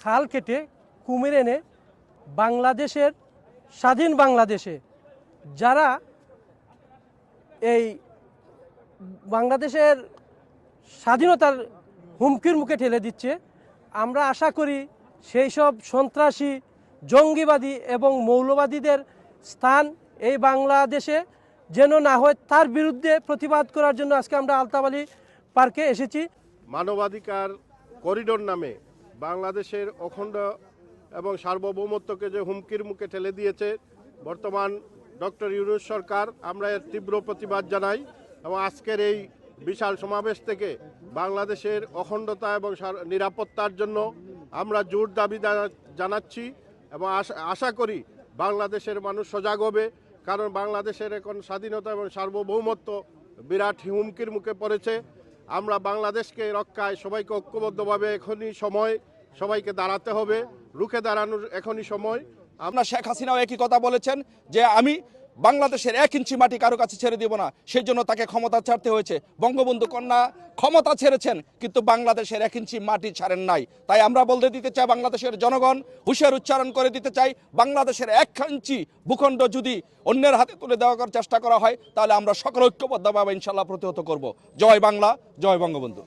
খাল কেটে কুমির এনে বাংলাদেশের, স্বাধীন বাংলাদেশে যারা এই বাংলাদেশের স্বাধীনতার হুমকির মুখে ঠেলে দিচ্ছে, আমরা আশা করি সেই সব সন্ত্রাসী, জঙ্গিবাদী এবং মৌলবাদীদের স্থান এই বাংলাদেশে যেন না হয় তার বিরুদ্ধে প্রতিবাদ করার জন্য আজকে আমরা আলতাবালি পার্কে এসেছি। মানবাধিকার করিডোর নামে বাংলাদেশের অখণ্ড এবং সার্বভৌমত্বকে যে হুমকির মুখে ঠেলে দিয়েছে, বর্তমান ডক্টর ইউনুস সরকার, আমরা এর তীব্র প্রতিবাদ জানাই এবং আজকের এই বিশাল সমাবেশ থেকে বাংলাদেশের অখণ্ডতা এবং নিরাপত্তার জন্য আমরা জোর দাবি জানাচ্ছি এবং আশা করি বাংলাদেশের মানুষ সজাগ হবে, কারণ বাংলাদেশের এখন স্বাধীনতা এবং সার্বভৌমত্ব বিরাট হুমকির মুখে পড়েছে। আমরা বাংলাদেশকে রক্ষায় সবাইকে ঐক্যবদ্ধভাবে এখনই সময় সবাইকে দাঁড়াতে হবে, রুখে দাঁড়ানোর এখনই সময়। আপনার শেখ হাসিনাও একই কথা বলেছেন যে আমি বাংলাদেশের এক ইঞ্চি মাটি কারও কাছে ছেড়ে দিব না। সেই জন্য তাকে ক্ষমতা ছাড়তে হয়েছে। বঙ্গবন্ধু কন্যা ক্ষমতা ছেড়েছেন, কিন্তু বাংলাদেশের এক ইঞ্চি মাটি ছাড়েন নাই। তাই আমরা বলতে দিতে চাই, বাংলাদেশের জনগণ হুঁশিয়ার উচ্চারণ করে দিতে চাই, বাংলাদেশের এক ইঞ্চি ভূখণ্ড যদি অন্যের হাতে তুলে দেওয়ার চেষ্টা করা হয়, তাহলে আমরা সকল ঐক্যবদ্ধভাবে ইনশাল্লাহ প্রতিহত করব। জয় বাংলা, জয় বঙ্গবন্ধু।